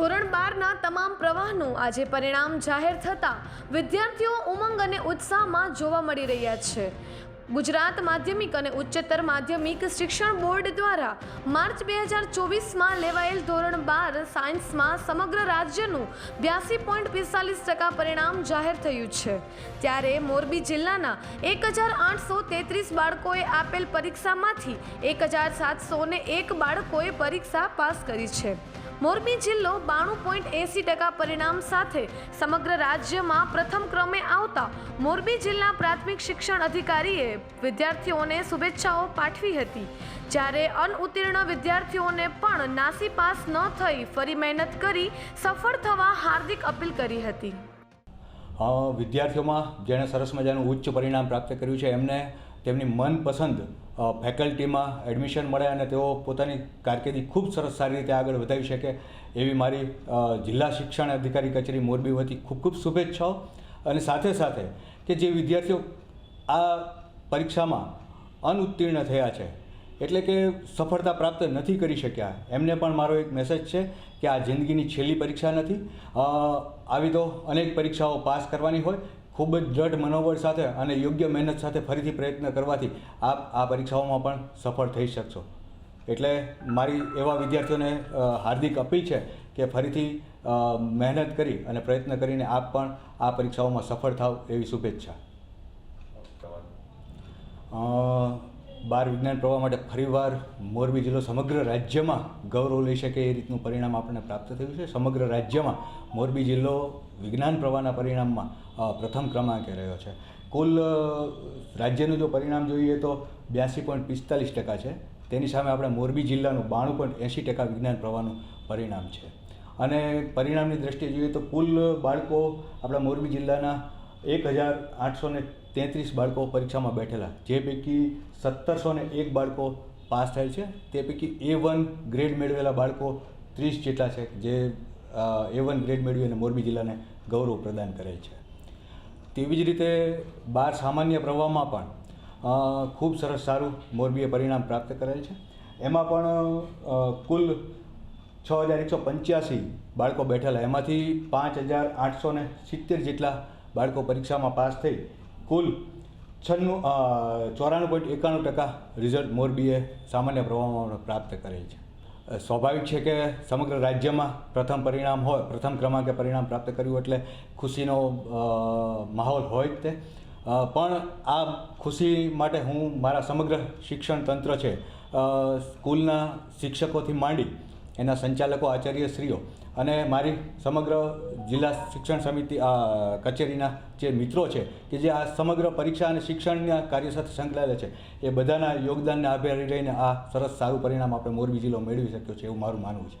ધોરણ બારના તમામ પ્રવાહનું આજે પરિણામ જાહેર થતાં વિદ્યાર્થીઓ ઉમંગ અને ઉત્સાહમાં જોવા મળી રહ્યા છે. ગુજરાત માધ્યમિક અને ઉચ્ચતર માધ્યમિક શિક્ષણ બોર્ડ દ્વારા માર્ચ બે હજાર ચોવીસમાં લેવાયેલ ધોરણ બાર સાયન્સમાં સમગ્ર રાજ્યનું બ્યાસી પોઈન્ટ પિસ્તાલીસ ટકા પરિણામ જાહેર થયું છે. ત્યારે મોરબી જિલ્લાના એક હજાર આઠસો તેત્રીસ બાળકોએ આપેલ પરીક્ષામાંથી એક હજાર સાતસો ને એક બાળકોએ પરીક્ષા પાસ કરી છે. મોરબી જિલ્લો બાણું પોઈન્ટ એંસી ટકા પરિણામ સાથે સમગ્ર રાજ્યમાં પ્રથમ ક્રમે આવતા મોરબી જિલ્લા પ્રાથમિક શિક્ષણ અધિકારીએ વિદ્યાર્થીઓને શુભેચ્છાઓ પાઠવી હતી. જ્યારે અનઉત્તીર્ણ વિદ્યાર્થીઓને પણ નાસી પાસ ન થઈ ફરી મહેનત કરી સફળ થવા હાર્દિક અપીલ કરી હતી. વિદ્યાર્થીઓમાં જેણે સરસ મજાનું ઉચ્ચ પરિણામ પ્રાપ્ત કર્યું છે, એમને તેમની મનપસંદ ફેકલ્ટીમાં એડમિશન મળે અને તેઓ પોતાની કારકિર્દી ખૂબ સરસ સારી રીતે આગળ વધાવી શકે એવી મારી જિલ્લા શિક્ષણ અધિકારી કચેરી મોરબી વતી ખૂબ ખૂબ શુભેચ્છાઓ. અને સાથે સાથે કે જે વિદ્યાર્થીઓ આ પરીક્ષામાં અનુત્તીર્ણ થયા છે. એટલે કે સફળતા પ્રાપ્ત નથી કરી શક્યા. એમને પણ મારો એક મેસેજ છે કે આ જિંદગીની છેલ્લી પરીક્ષા નથી. આવી તો અનેક પરીક્ષાઓ પાસ કરવાની હોય. ખૂબ જ દ્રઢ મનોબળ સાથે અને યોગ્ય મહેનત સાથે ફરીથી પ્રયત્ન કરવાથી આપ આ પરીક્ષાઓમાં પણ સફળ થઈ શકશો. એટલે મારી એવા વિદ્યાર્થીઓને હાર્દિક અપીલ છે કે ફરીથી મહેનત કરી અને પ્રયત્ન કરીને આપ પણ આ પરીક્ષાઓમાં સફળ થાવ એવી શુભેચ્છા. બાર વિજ્ઞાન પ્રવાહ માટે ફરીવાર મોરબી જિલ્લો સમગ્ર રાજ્યમાં ગૌરવ લઈ શકે એ રીતનું પરિણામ આપણને પ્રાપ્ત થયું છે. સમગ્ર રાજ્યમાં મોરબી જિલ્લો વિજ્ઞાન પ્રવાહના પરિણામમાં પ્રથમ ક્રમાંકે રહ્યો છે. કુલ રાજ્યનું જો પરિણામ જોઈએ તો બ્યાસી પોઈન્ટ પિસ્તાલીસ ટકા છે. તેની સામે આપણે મોરબી જિલ્લાનું બાણું પોઈન્ટ એંશી ટકા વિજ્ઞાન પ્રવાહનું પરિણામ છે. અને પરિણામની દ્રષ્ટિએ જોઈએ તો કુલ બાળકો આપણા મોરબી જિલ્લાના એક હજાર આઠસો ને તેત્રીસ બાળકો પરીક્ષામાં બેઠેલા. જે પૈકી સત્તરસો ને એક બાળકો પાસ થયેલ છે. તે પૈકી એ વન ગ્રેડ મેળવેલા બાળકો ત્રીસ જેટલા છે, જે એ વન ગ્રેડ મેળવી અને મોરબી જિલ્લાને ગૌરવ પ્રદાન કરેલ છે. તેવી જ રીતે બાર સામાન્ય પ્રવાહમાં પણ ખૂબ સરસ સારું મોરબીએ પરિણામ પ્રાપ્ત કરેલ છે. એમાં પણ કુલ છ હજાર એકસો પંચ્યાસી બાળકો બેઠેલા. એમાંથી પાંચ હજાર આઠસો સિત્તેર જેટલા બાળકો પરીક્ષામાં પાસ થઈ કુલ છન્નું ચોરાણું પોઈન્ટ એકાણું ટકા રિઝલ્ટ મોરબીએ સામાન્ય પ્રવાહમાં પ્રાપ્ત કરેલ છે. સ્વાભાવિક છે કે સમગ્ર રાજ્યમાં પ્રથમ પરિણામ હોય, પ્રથમ ક્રમાંકે પરિણામ પ્રાપ્ત કર્યું એટલે ખુશીનો માહોલ હોય જ તે. પણ આ ખુશી માટે હું મારા સમગ્ર શિક્ષણ તંત્ર છે સ્કૂલના શિક્ષકોથી માંડી એના સંચાલકો આચાર્યશ્રીઓ અને મારી સમગ્ર જિલ્લા શિક્ષણ સમિતિ કચેરીના જે મિત્રો છે, કે જે આ સમગ્ર પરીક્ષા અને શિક્ષણના કાર્ય સાથે સંકળાયેલા છે, એ બધાના યોગદાનને આભારી રહીને આ સરસ સારું પરિણામ આપણે મોરબી જિલ્લો મેળવી શક્યો છે એવું મારું માનવું છે.